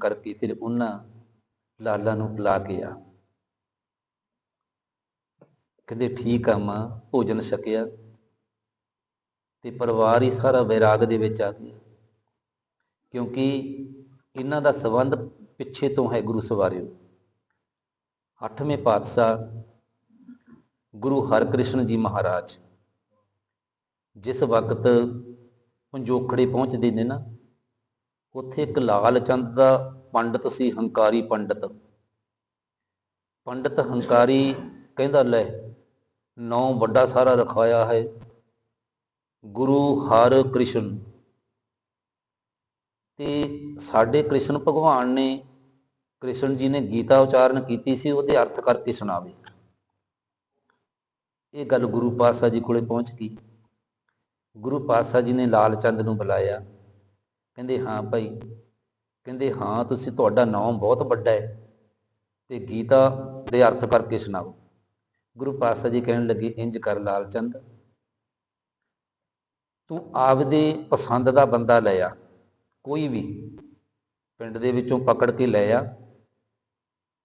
ਕਰਕੇ ਫਿਰ ਉਹਨਾਂ ਲਾਲਾ ਨੂੰ ਬੁਲਾ ਕੇ ਆ। ਕਹਿੰਦੇ, ਠੀਕ ਆ ਮਾਂ, ਭੋਜਨ ਛਕਿਆ ਤੇ ਪਰਿਵਾਰ ਹੀ ਸਾਰਾ ਵੈਰਾਗ ਦੇ ਵਿੱਚ ਆ ਗਿਆ। ਕਿਉਂਕਿ ਇਹਨਾਂ ਦਾ ਸਬੰਧ ਪਿੱਛੇ ਤੋਂ ਹੈ ਗੁਰੂ ਸਵਾਰਿਓ। ਅੱਠਵੇਂ ਪਾਤਸ਼ਾਹ ਗੁਰੂ ਹਰਕ੍ਰਿਸ਼ਨ ਜੀ ਮਹਾਰਾਜ ਜਿਸ ਵਕਤ ਪੰਜੋਖੜੇ ਪਹੁੰਚਦੇ ਨੇ ਨਾ ਉੱਥੇ ਇੱਕ ਲਾਲ ਚੰਦ ਦਾ ਪੰਡਤ ਸੀ, ਹੰਕਾਰੀ ਪੰਡਤ। ਪੰਡਤ ਹੰਕਾਰੀ ਕਹਿੰਦਾ, ਲੈ, ਨੌ ਵੱਡਾ ਸਾਰਾ ਰਖਾਇਆ ਹੈ। ਗੁਰੂ ਹਰ ਕ੍ਰਿਸ਼ਨ ਤੇ ਸਾਡੇ ਕ੍ਰਿਸ਼ਨ ਭਗਵਾਨ ਨੇ, ਕ੍ਰਿਸ਼ਨ ਜੀ ਨੇ ਗੀਤਾ ਉਚਾਰਨ ਕੀਤੀ ਸੀ, ਉਹਦੇ ਅਰਥ ਕਰਕੇ ਸੁਣਾਵੇ। ਇਹ ਗੱਲ ਗੁਰੂ ਪਾਤਸ਼ਾਹ ਜੀ ਕੋਲੇ ਪਹੁੰਚ ਗਈ। ਗੁਰੂ ਪਾਤਸ਼ਾਹ ਜੀ ਨੇ ਲਾਲ ਚੰਦ ਨੂੰ ਬੁਲਾਇਆ। ਕਹਿੰਦੇ, ਹਾਂ ਭਾਈ। ਕਹਿੰਦੇ, ਹਾਂ, ਤੁਸੀਂ ਤੁਹਾਡਾ ਨਾਮ ਬਹੁਤ ਵੱਡਾ ਹੈ ਤੇ ਗੀਤਾ ਦੇ ਅਰਥ ਕਰਕੇ ਸੁਣਾਓ। ਗੁਰੂ ਪਾਤਸ਼ਾਹ ਜੀ ਕਹਿਣ ਲੱਗੇ, ਇੰਜ ਕਰ ਲਾਲ ਚੰਦ, ਤੂੰ ਆਪਦੇ ਪਸੰਦ ਦਾ ਬੰਦਾ ਲੈ ਆ, ਕੋਈ ਵੀ ਪਿੰਡ ਦੇ ਵਿੱਚੋਂ ਪਕੜ ਕੇ ਲੈ ਆ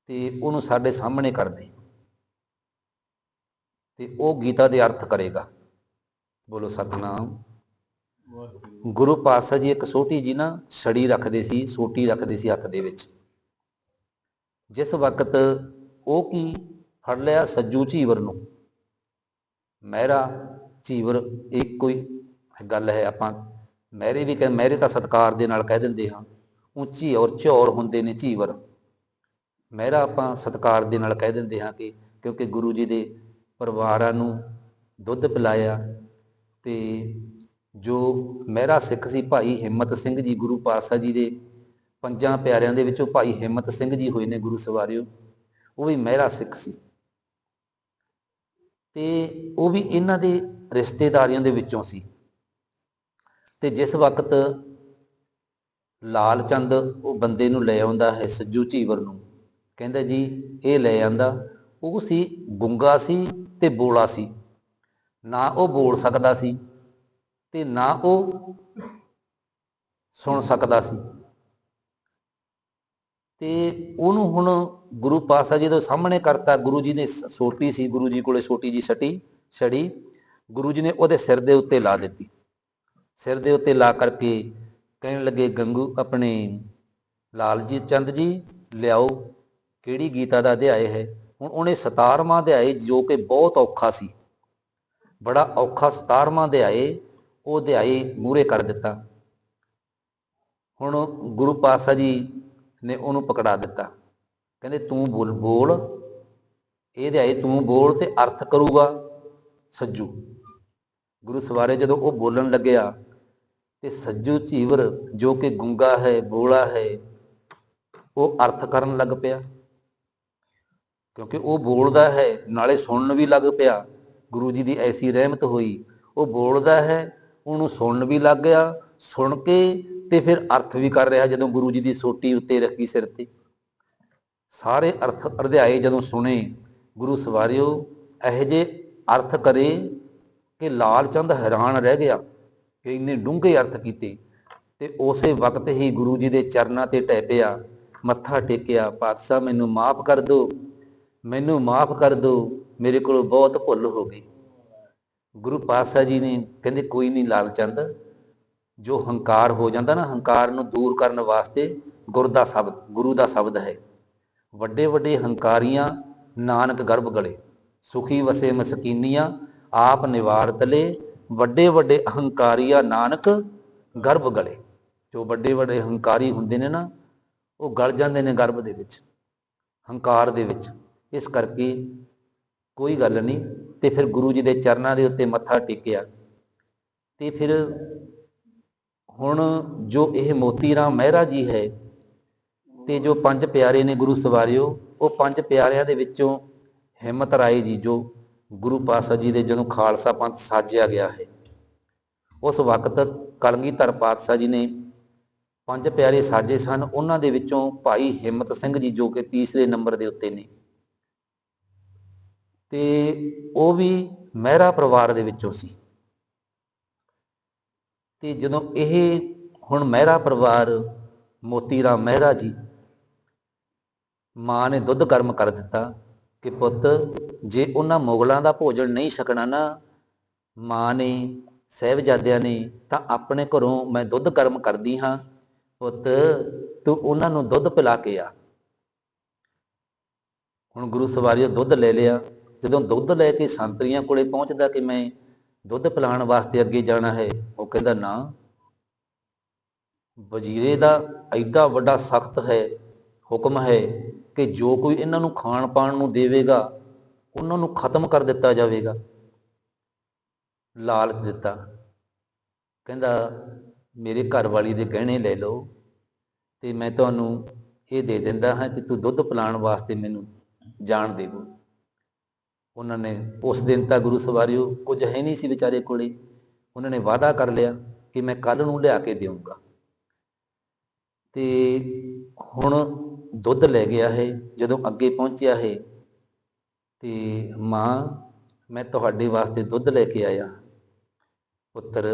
ਤੇ ਉਹਨੂੰ ਸਾਡੇ ਸਾਹਮਣੇ ਕਰ ਦੇ ਤੇ ਉਹ ਗੀਤਾ ਦੇ ਅਰਥ ਕਰੇਗਾ। ਬੋਲੋ, ਸਤਨਾਮ। ਗੁਰੂ ਪਾਤਸ਼ਾਹ ਜੀ ਇੱਕ ਛੋਟੀ ਜੀ ਨਾ ਛੜੀ ਰੱਖਦੇ ਸੀ, ਸੋਟੀ ਰੱਖਦੇ ਸੀ ਹੱਥ ਦੇ ਵਿੱਚ। ਜਿਸ ਵਕਤ ਉਹ ਕੀ ਫੜ ਲਿਆ ਸੱਜੂ ਝੀਵਰ ਨੂੰ। ਮਹਿਰਾ ਝੀਵਰ ਇੱਕ ਕੋਈ ਗੱਲ ਹੈ, ਆਪਾਂ ਮਹਿਰੇ ਵੀ ਕਹ, ਮਹਿਰੇ ਤਾਂ ਸਤਕਾਰ ਦੇ ਨਾਲ ਕਹਿ ਦਿੰਦੇ ਹਾਂ, ਉੱਚੀ ਔਰ ਝੌਰ ਹੁੰਦੇ ਨੇ ਝੀਵਰ। ਮਹਿਰਾ ਆਪਾਂ ਸਤਕਾਰ ਦੇ ਨਾਲ ਕਹਿ ਦਿੰਦੇ ਹਾਂ ਕਿ, ਕਿਉਂਕਿ ਗੁਰੂ ਜੀ ਦੇ ਪਰਿਵਾਰਾਂ ਨੂੰ ਦੁੱਧ ਪਿਲਾਇਆ ਤੇ ਜੋ ਮਹਿਰਾ ਸਿੱਖ ਸੀ ਭਾਈ ਹਿੰਮਤ ਸਿੰਘ ਜੀ ਗੁਰੂ ਪਾਤਸ਼ਾਹ ਜੀ ਦੇ ਪੰਜਾਂ ਪਿਆਰਿਆਂ ਦੇ ਵਿੱਚੋਂ ਭਾਈ ਹਿੰਮਤ ਸਿੰਘ ਜੀ ਹੋਏ ਨੇ ਗੁਰੂ ਸਵਾਰਿਓ, ਉਹ ਵੀ ਮਹਿਰਾ ਸਿੱਖ ਸੀ। ਤੇ ਉਹ ਵੀ ਇਹਨਾਂ ਦੇ ਰਿਸ਼ਤੇਦਾਰੀਆਂ ਦੇ ਵਿੱਚੋਂ ਸੀ। ਤੇ ਜਿਸ ਵਕਤ ਲਾਲ ਚੰਦ ਉਹ ਬੰਦੇ ਨੂੰ ਲੈ ਆਉਂਦਾ ਹੈ ਸੱਜੂ ਝੀਵਰ ਨੂੰ, ਕਹਿੰਦਾ ਜੀ ਇਹ ਲੈ ਆਂਦਾ, ਉਹ ਸੀ ਗੁੰਗਾ ਸੀ ਤੇ ਬੋਲਾ ਸੀ। ਨਾ ਉਹ ਬੋਲ ਸਕਦਾ ਸੀ ਤੇ ਨਾ ਉਹ ਸੁਣ ਸਕਦਾ ਸੀ। ਤੇ ਉਹਨੂੰ ਹੁਣ ਗੁਰੂ ਪਾਤਸ਼ਾਹ ਜੀ ਦੇ ਸਾਹਮਣੇ ਕਰਤਾ, ਗੁਰੂ ਜੀ ਨੇ ਸੋਟੀ ਸੀ, ਗੁਰੂ ਜੀ ਕੋਲੇ ਛੋਟੀ ਜੀ ਸਟੀ ਛੜੀ, ਗੁਰੂ ਜੀ ਨੇ ਉਹਦੇ ਸਿਰ ਦੇ ਉੱਤੇ ਲਾ ਦਿੱਤੀ। ਸਿਰ ਦੇ ਉੱਤੇ ਲਾ ਕਰਕੇ ਕਹਿਣ ਲੱਗੇ, ਗੰਗੂ, ਆਪਣੇ ਲਾਲ ਜੀ, ਚੰਦ ਜੀ, ਲਿਆਓ, ਕਿਹੜੀ ਗੀਤਾ ਦਾ ਅਧਿਆਇ ਹੈ? ਹੁਣ ਉਹਨੇ 17ਵਾਂ ਅਧਿਆਇ ਜੋ ਕਿ ਬਹੁਤ ਔਖਾ ਸੀ। ਬੜਾ ਔਖਾ 17ਵਾਂ ਅਧਿਆਇ ਉਹ ਅਧਿਆਇ ਮੂਰੇ ਕਰ ਦਿੱਤਾ। ਹੁਣ ਗੁਰੂ ਪਾਤਸ਼ਾਹ ਜੀ ਨੇ ਉਹਨੂੰ ਪਕੜਾ ਦਿੱਤਾ। ਕਹਿੰਦੇ, ਤੂੰ ਬੋਲ ਬੋਲ। ਇਹ ਅਧਿਆਇ ਤੂੰ ਬੋਲ ਤੇ ਅਰਥ ਕਰੂਗਾ ਸੱਜੂ। ਗੁਰੂ ਸਵਾਰੇ ਜਦੋਂ ਉਹ ਬੋਲਣ ਲੱਗਿਆ, ਤੇ ਸੱਜੂ ਝੀਵਰ ਜੋ ਕਿ ਗੁੰਗਾ ਹੈ, ਬੋਲਾ ਹੈ, ਉਹ ਅਰਥ ਕਰਨ ਲੱਗ ਪਿਆ। ਕਿਉਂਕਿ ਉਹ ਬੋਲਦਾ ਹੈ, ਨਾਲੇ ਸੁਣਨ ਵੀ ਲੱਗ ਪਿਆ। ਗੁਰੂ ਜੀ ਦੀ ਐਸੀ ਰਹਿਮਤ ਹੋਈ, ਉਹ ਬੋਲਦਾ ਹੈ ਉਹਨੂੰ ਸੁਣਨ ਵੀ ਲੱਗ ਗਿਆ, ਸੁਣ ਕੇ ਤੇ ਫਿਰ ਅਰਥ ਵੀ ਕਰ ਰਿਹਾ ਜਦੋਂ ਗੁਰੂ ਜੀ ਦੀ ਸੋਟੀ ਉੱਤੇ ਰੱਖੀ ਸਿਰ ਤੇ। ਸਾਰੇ ਅਰਥ ਅਧਿਆਏ ਜਦੋਂ ਸੁਣੇ, ਗੁਰੂ ਸਵਾਰਿਓ, ਇਹੋ ਜੇ ਅਰਥ ਕਰੇ ਕਿ ਲਾਲ ਚੰਦ ਹੈਰਾਨ ਰਹਿ ਗਿਆ ਕਿ ਇੰਨੇ ਡੂੰਘੇ ਅਰਥ ਕੀਤੇ ਤੇ ਉਸੇ ਵਕਤ ਹੀ ਗੁਰੂ ਜੀ ਦੇ ਚਰਨਾਂ ਤੇ ਟਹਿ ਮੱਥਾ ਟੇਕਿਆ, ਪਾਤਸ਼ਾਹ, ਮੈਨੂੰ ਮਾਫ ਕਰ ਦਿਓ, ਮੈਨੂੰ ਮਾਫ ਕਰ ਦਿਓ, ਮੇਰੇ ਕੋਲ ਬਹੁਤ ਭੁੱਲ ਹੋ ਗਈ। ਗੁਰੂ ਪਾਤਸ਼ਾਹ ਜੀ ਨੇ ਕਹਿੰਦੇ, ਕੋਈ ਨਹੀਂ ਲਾਲਚੰਦ ਜੋ ਹੰਕਾਰ ਹੋ ਜਾਂਦਾ ਨਾ, ਹੰਕਾਰ ਨੂੰ ਦੂਰ ਕਰਨ ਵਾਸਤੇ ਗੁਰ ਦਾ ਸ਼ਬਦ, ਗੁਰੂ ਦਾ ਸ਼ਬਦ ਹੈ। ਵੱਡੇ ਵੱਡੇ ਹੰਕਾਰੀਆਂ, ਨਾਨਕ ਗਰਭ ਗਲੇ, ਸੁਖੀ ਵਸੇ ਮਸਕੀਨੀਆਂ, ਆਪ ਨਿਵਾਰਤ ਲੈ ਵੱਡੇ ਵੱਡੇ ਅਹੰਕਾਰੀਆਂ ਨਾਨਕ ਗਰਭ ਗਲੇ। ਜੋ ਵੱਡੇ ਵੱਡੇ ਹੰਕਾਰੀ ਹੁੰਦੇ ਨੇ ਨਾ, ਉਹ ਗਲ ਜਾਂਦੇ ਨੇ ਗਰਭ ਦੇ ਵਿੱਚ, ਹੰਕਾਰ ਦੇ ਵਿੱਚ। ਇਸ ਕਰਕੇ ਕੋਈ ਗੱਲ ਨਹੀਂ ਤੇ ਫਿਰ ਗੁਰੂ ਜੀ ਦੇ ਚਰਨਾਂ ਦੇ ਉੱਤੇ ਮੱਥਾ ਟੇਕਿਆ। ਤੇ ਫਿਰ ਹੁਣ ਜੋ ਇਹ ਮੋਤੀ ਰਾਮ ਮਹਿਰਾ ਜੀ ਹੈ ਤੇ ਜੋ ਪੰਜ ਪਿਆਰੇ ਨੇ ਗੁਰੂ ਸਵਾਰਿਓ, ਉਹ ਪੰਜ ਪਿਆਰਿਆਂ ਦੇ ਵਿੱਚੋਂ ਹਿੰਮਤ ਰਾਏ ਜੀ, ਜੋ ਗੁਰੂ ਪਾਤਸ਼ਾਹ ਜੀ ਦੇ ਜਦੋਂ ਖਾਲਸਾ ਪੰਥ ਸਾਜਿਆ ਗਿਆ ਹੈ। ਉਸ ਵਕਤ ਕਲਗੀਧਰ ਪਾਤਸ਼ਾਹ ਜੀ ਨੇ ਪੰਜ ਪਿਆਰੇ ਸਾਜੇ ਸਨ। ਉਹਨਾਂ ਦੇ ਵਿੱਚੋਂ ਭਾਈ ਹਿੰਮਤ ਸਿੰਘ ਜੀ ਜੋ ਕਿ ਤੀਸਰੇ ਨੰਬਰ ਦੇ ਉੱਤੇ ਨੇ। ਤੇ ਉਹ ਵੀ ਮਹਿਰਾ ਪਰਿਵਾਰ ਦੇ ਵਿੱਚੋਂ ਸੀ। ਤੇ ਜਦੋਂ ਇਹ ਹੁਣ ਮਹਿਰਾ ਪਰਿਵਾਰ ਮੋਤੀ ਰਾਮ ਮਹਿਰਾ ਜੀ ਮਾਂ ਨੇ ਦੁੱਧ ਗਰਮ ਕਰ ਦਿੱਤਾ ਕਿ ਪੁੱਤ, ਜੇ ਉਹਨਾਂ ਮੁਗਲਾਂ ਦਾ ਭੋਜਨ ਨਹੀਂ ਛਕਣਾ ਨਾ, ਮਾਂ ਨੇ, ਸਹਿਬਜ਼ਾਦਿਆਂ ਨੇ, ਤਾਂ ਆਪਣੇ ਘਰੋਂ ਮੈਂ ਦੁੱਧ ਗਰਮ ਕਰਦੀ ਹਾਂ। ਪੁੱਤ, ਤੂੰ ਉਹਨਾਂ ਨੂੰ ਦੁੱਧ ਪਿਲਾ ਕੇ ਆ। ਹੁਣ ਗੁਰੂ ਸਵਾਰੀਓ ਦੁੱਧ ਲੈ ਲਿਆ। ਜਦੋਂ ਦੁੱਧ ਲੈ ਕੇ ਸੰਤਰੀਆਂ ਕੋਲੇ ਪਹੁੰਚਦਾ ਕਿ ਮੈਂ ਦੁੱਧ ਪਿਲਾਉਣ ਵਾਸਤੇ ਅੱਗੇ ਜਾਣਾ ਹੈ, ਉਹ ਕਹਿੰਦਾ, ਨਾ, ਵਜ਼ੀਰੇ ਦਾ ਐਡਾ ਵੱਡਾ ਸਖਤ ਹੈ, ਹੁਕਮ ਹੈ ਕਿ ਜੋ ਕੋਈ ਇਹਨਾਂ ਨੂੰ ਖਾਣ ਪਾਣ ਨੂੰ ਦੇਵੇਗਾ, ਉਹਨਾਂ ਨੂੰ ਖਤਮ ਕਰ ਦਿੱਤਾ ਜਾਵੇਗਾ। ਲਾਲਚ ਦਿੱਤਾ। ਕਹਿੰਦਾ, ਮੇਰੇ ਘਰ ਵਾਲੀ ਦੇ ਗਹਿਣੇ ਲੈ ਲਓ ਤੇ ਮੈਂ ਤੁਹਾਨੂੰ ਇਹ ਦੇ ਦਿੰਦਾ ਹਾਂ ਕਿ ਤੂੰ ਦੁੱਧ ਪਿਲਾਉਣ ਵਾਸਤੇ ਮੈਨੂੰ ਜਾਣ ਦੇਵੋ। ਉਹਨਾਂ ਨੇ ਉਸ ਦਿਨ ਤਾਂ ਗੁਰੂ ਸਵਾਰਿਓ ਕੁਝ ਹੈ ਨਹੀਂ ਸੀ ਵਿਚਾਰੇ ਕੋਲੇ। ਉਹਨਾਂ ਨੇ ਵਾਅਦਾ ਕਰ ਲਿਆ ਕਿ ਮੈਂ ਕੱਲ ਨੂੰ ਲਿਆ ਕੇ ਦੇਵਾਂਗਾ ਤੇ ਹੁਣ ਦੁੱਧ ਲੈ ਗਿਆ ਹੈ, ਜਦੋਂ ਅੱਗੇ ਪਹੁੰਚਿਆ ਹੈ, ਤੇ ਮਾਂ, ਮੈਂ ਤੁਹਾਡੇ ਵਾਸਤੇ ਦੁੱਧ ਲੈ ਕੇ ਆਇਆ। ਪੁੱਤਰ,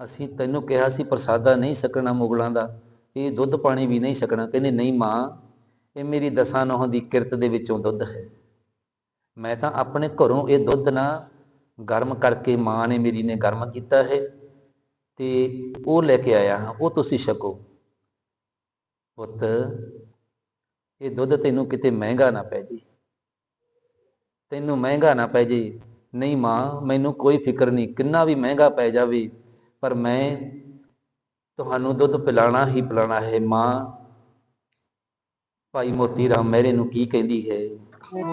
ਅਸੀਂ ਤੈਨੂੰ ਕਿਹਾ ਸੀ ਪ੍ਰਸਾਦਾ ਨਹੀਂ ਸਕਣਾ ਮੁਗਲਾਂ ਦਾ, ਇਹ ਦੁੱਧ ਪਾਣੀ ਵੀ ਨਹੀਂ ਸਕਣਾ ਕਹਿੰਦੇ, ਨਹੀਂ ਮਾਂ, ਇਹ ਮੇਰੀ ਦਸਾਂ ਨੌਹਾਂ ਦੀ ਕਿਰਤ ਦੇ ਵਿੱਚੋਂ ਦੁੱਧ ਹੈ। ਮੈਂ ਤਾਂ ਆਪਣੇ ਘਰੋਂ ਇਹ ਦੁੱਧ ਨਾ ਗਰਮ ਕਰਕੇ ਮਾਂ ਨੇ ਮੇਰੀ ਨੇ ਗਰਮ ਕੀਤਾ ਹੈ ਤੇ ਉਹ ਲੈ ਕੇ ਆਇਆ ਹਾਂ, ਉਹ ਤੁਸੀਂ ਛਕੋ। ਪੁੱਤ, ਇਹ ਦੁੱਧ ਤੈਨੂੰ ਕਿਤੇ ਮਹਿੰਗਾ ਨਾ ਪੈ ਜੇ। ਤੈਨੂੰ ਮਹਿੰਗਾ ਨਾ ਪੈ ਜੇ। ਨਹੀਂ ਮਾਂ, ਮੈਨੂੰ ਕੋਈ ਫਿਕਰ ਨਹੀਂ, ਕਿੰਨਾ ਵੀ ਮਹਿੰਗਾ ਪੈ ਜਾਵੇ, ਪਰ ਮੈਂ ਤੁਹਾਨੂੰ ਦੁੱਧ ਪਿਲਾਣਾ ਹੀ ਪਿਲਾਣਾ ਹੈ। ਮਾਂ, ਭਾਈ ਮੋਤੀ ਰਾਮ ਮਹਿਰੇ ਨੂੰ ਕੀ ਕਹਿੰਦੀ ਹੈ? ਮਹਿੰਗਾ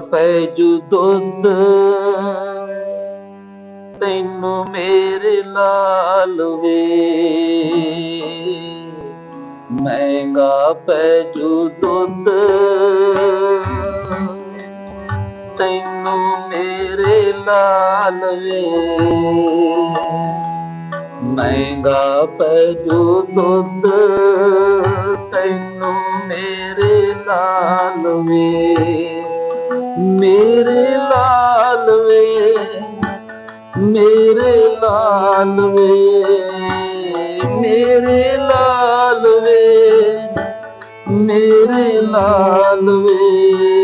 ਪੈ ਜੂ ਦੁੱਧ। ਤੈਨੂੰ ਮੇਰੇ ਲਾਲ ਵੇ। ਮਹਿੰਗਾ ਪੈ ਜੂ ਦੁੱਧ। ਤੈਨੂੰ ਮੇਰੇ ਲਾਲ ਵੇ। ਮਹਿੰਗਾ ਪੈ ਦੁੱਧ ਤੈਨੂੰ ਮੇਰੇ ਲਾਲ ਵੇ। ਮੇਰੇ ਲਾਲ ਵੇ, ਮੇਰੇ ਲਾਲ ਵੇ। ਮੇਰੇ ਲਾਲ ਵੇ, ਮੇਰੇ ਲਾਲ ਵੇ।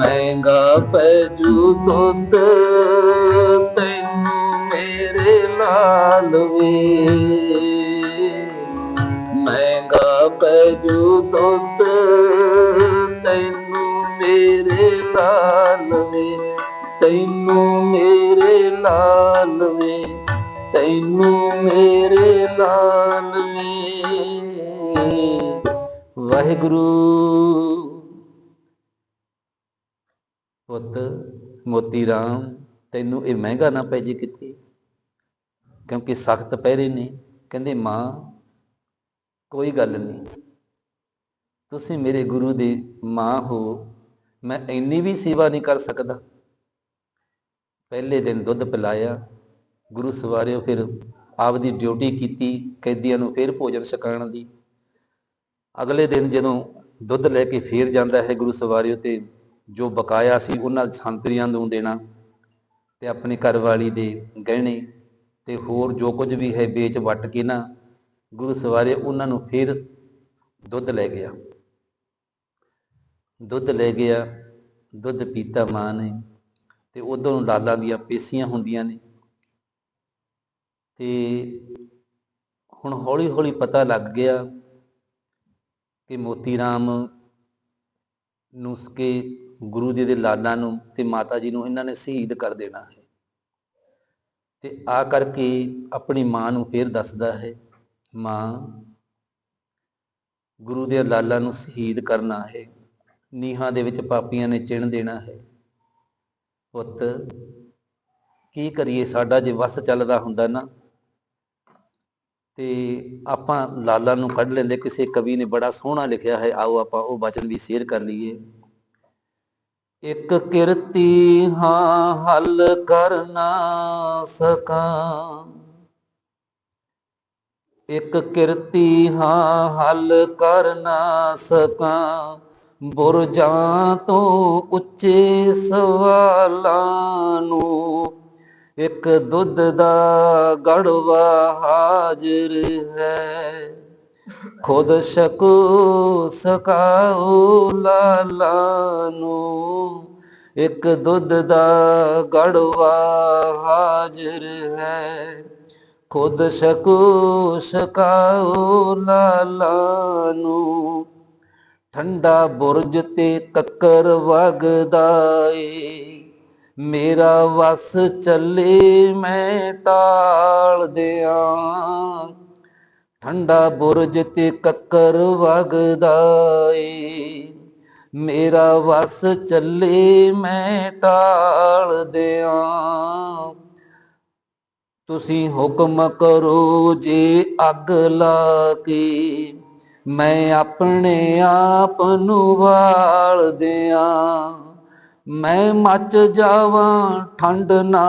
ਮਹਿੰਗਾ ਪੈ ਜੂ ਦੁੱਧ ਤੈਨੂੰ ਮੇਰੇ ਲਾਲ ਵੇ ਮਹਿੰਗਾ ਪੈ ਜੂ ਦੁੱਧ ਤੈਨੂੰ ਮੇਰੇ ਲਾਲ ਵੇ ਤੈਨੂੰ ਮੇਰੇ ਲਾਲ ਵੇ ਤੈਨੂੰ ਮੇਰੇ ਲਾਲ ਵੇ ਵਾਹਿਗੁਰੂ। ਪੁੱਤ, ਮੋਤੀ ਰਾਮ, ਤੈਨੂੰ ਇਹ ਮਹਿੰਗਾ ਨਾ ਪੈ ਜੇ ਕਿਤੇ। ਕਿਉਂਕਿ ਸਖਤ ਪਹਿਰੇ ਨੇ। ਕਹਿੰਦੇ, ਮਾਂ, ਕੋਈ ਗੱਲ ਨਹੀਂ। ਤੁਸੀਂ ਮੇਰੇ ਗੁਰੂ ਦੀ ਮਾਂ ਹੋ। ਮੈਂ ਇੰਨੀ ਵੀ ਸੇਵਾ ਨਹੀਂ ਕਰ ਸਕਦਾ। ਪਹਿਲੇ ਦਿਨ ਦੁੱਧ ਪਿਲਾਇਆ। ਗੁਰੂ ਸਵਾਰਿਓ ਫਿਰ ਆਪਦੀ ਡਿਊਟੀ ਕੀਤੀ, ਕੈਦੀਆਂ ਨੂੰ ਫਿਰ ਭੋਜਨ ਛਕਾਉਣ ਦੀ। ਅਗਲੇ ਦਿਨ ਜਦੋਂ ਦੁੱਧ ਲੈ ਕੇ ਫੇਰ ਜਾਂਦਾ ਹੈ ਗੁਰੂ ਸਵਾਰਿਓ ਤੇ ਜੋ ਬਕਾਇਆ ਸੀ ਉਹਨਾਂ ਸੰਤਰੀਆਂ ਨੂੰ ਦੇਣਾ ਤੇ ਆਪਣੀ ਘਰਵਾਲੀ ਦੇ ਗਹਿਣੇ ਤੇ ਹੋਰ ਜੋ ਕੁਝ ਵੀ ਹੈ ਵੇਚ ਵਟ ਕੇ ਨਾ ਗੁਰੂ ਸਵਾਰੇ ਉਹਨਾਂ ਨੂੰ ਫਿਰ ਦੁੱਧ ਲੈ ਗਿਆ। ਦੁੱਧ ਲੈ ਗਿਆ, ਦੁੱਧ ਪੀਤਾ ਮਾਂ ਨੇ ਤੇ ਉਦੋਂ ਨੂੰ ਲਾਲਾਂ ਦੀਆਂ ਪੇਸੀਆਂ ਹੁੰਦੀਆਂ ਨੇ ਤੇ ਹੁਣ ਹੌਲੀ ਹੌਲੀ ਪਤਾ ਲੱਗ ਗਿਆ ਕਿ ਮੋਤੀ ਰਾਮ ਨੂੰ ਉਸਕੇ ਗੁਰੂ ਜੀ ਦੇ ਲਾਲਾਂ ਨੂੰ ਤੇ ਮਾਤਾ ਜੀ ਨੂੰ ਇਹਨਾਂ ਨੇ ਸ਼ਹੀਦ ਕਰ ਦੇਣਾ ਹੈ। ਤੇ ਆ ਕਰਕੇ ਆਪਣੀ ਮਾਂ ਨੂੰ ਫੇਰ ਦੱਸਦਾ ਹੈ, ਮਾਂ, ਗੁਰੂ ਦੇ ਲਾਲਾਂ ਨੂੰ ਸ਼ਹੀਦ ਕਰਨਾ ਹੈ, ਨੀਹਾਂ ਦੇ ਵਿੱਚ ਪਾਪੀਆਂ ਨੇ ਚਿਣ ਦੇਣਾ ਹੈ। ਪੁੱਤ, ਕੀ ਕਰੀਏ? ਸਾਡਾ ਜੇ ਵਸ ਚੱਲਦਾ ਹੁੰਦਾ ਨਾ, ਤੇ ਆਪਾਂ ਲਾਲਾਂ ਨੂੰ ਕੱਢ ਲੈਂਦੇ, ਕਿਸੇ ਕਵੀ ਨੇ ਬੜਾ ਸੋਹਣਾ ਲਿਖਿਆ ਹੈ, ਆਓ ਆਪਾਂ ਉਹ ਬਚਨ ਵੀ ਸ਼ੇਅਰ ਕਰ ਲਈਏ। ਇੱਕ ਕਿਰਤੀ ਹਾਂ ਹੱਲ ਕਰ ਨਾ ਸਕਾਂ। ਇੱਕ ਕਿਰਤੀ ਹਾਂ ਹੱਲ ਕਰ ਨਾ ਸਕਾਂ। ਬੁਰਜਾਂ ਤੋਂ ਉੱਚੇ ਸਵਾਲਾਂ ਨੂੰ ਇੱਕ ਦੁੱਧ ਦਾ ਗੜਵਾ ਹਾਜ਼ਰ ਹੈ। ਖੁਦ ਸਕੂ ਸਕਾਉ ਲਾਲਾ ਨੂੰ ਇੱਕ ਦੁੱਧ ਦਾ ਗੜਵਾ ਹਾਜ਼ਰ ਹੈ। ਖੁਦ ਸਕੂ ਸਕਾਉ ਲਾਲਾ ਨੂੰ ਠੰਡਾ ਬੁਰਜ ਤੇ ਕੱਕਰ ਵਗਦਾ ਏ ਮੇਰਾ ਵਸ ਚੱਲੇ ਮੈਂ ਟਾਲ ਦਿਆਂ ਠੰਡਾ ਬੁਰਜ ਤੇ ਕੱਕਰ ਵਗਦਾ ਏ। ਮੇਰਾ ਵਸ ਚੱਲੇ ਮੈਂ ਟਾਲ ਦਿਆਂ। ਤੁਸੀਂ ਹੁਕਮ ਕਰੋ ਜੇ ਅੱਗ ਲਾ ਕੇ, ਮੈਂ ਆਪਣੇ ਆਪ ਨੂੰ ਵਾਲ ਦਿਆਂ। ਮੈਂ ਮੱਚ ਜਾਵਾਂ ਠੰਡ ਨਾ